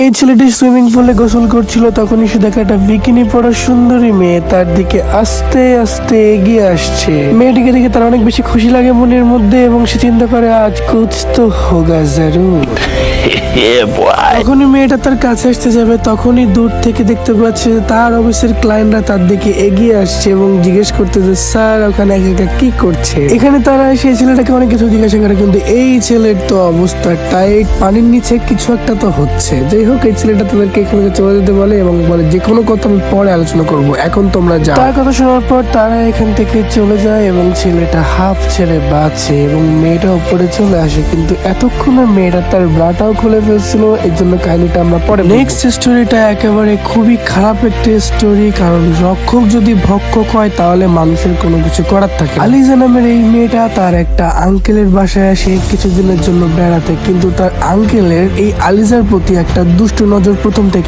এই ছেলেটি সুইমিং পুলে গোসল করছিল, তখনই সে দেখা একটা বিকিনি পরা সুন্দরী মেয়ে তার দিকে আস্তে আস্তে এগিয়ে আসছে মেয়েটিকে দেখে তার অনেক বেশি খুশি লাগে মনের মধ্যে এবং সে চিন্তা করে, আজ কুচ তো হোগা জরুর. যখনই মেয়েটা তার কাছে আসতে যাবে, তখনই দূর থেকে দেখতে পাচ্ছে তার অফিসের ক্লায়েন্টরা তার দিকে এগিয়ে আসছে এবং জিজ্ঞেস করতে যে স্যার, ওখানে একা একা কি করছে? এখানে তারা সেই ছেলেটাকে অনেক কিছু জিজ্ঞাসা করে, কিন্তু এই ছেলের তো অবস্থা টাইট পানির নিচে কিছু একটা তো হচ্ছে। যাই হোক, এই ছেলেটা তাদেরকে এখান চলে যেতে বলে এবং বলে যে কোনো কথা আমি পরে আলোচনা করব, এখন তোমরা যাও। তার কথা শোনার পর তারা এখান থেকে চলে যায় এবং ছেলেটা হাফ ছেড়ে বাঁচে এবং মেয়েটা উপরে চলে আসে, কিন্তু এতক্ষণে মেয়েটা তার ব্রাটাও খুলে ফেলছিল, এই জন্য কাহিনীটা আমরা পরে নেক্সট স্টোরিটা একেবারে খুবই খারাপ একটা স্টোরি কারণ রক্ষক যদি ভক্ষক হয়, তাহলে মানুষের কোনো কিছু করার থাকে আলিজা নামের এই মেয়েটা তার একটা আঙ্কেলের বাসায় আসে কিছুদিনের জন্য বেড়াতে, কিন্তু তার আঙ্কেলের এই আলিজার প্রতি একটা দুষ্ট নজর প্রথম থেকে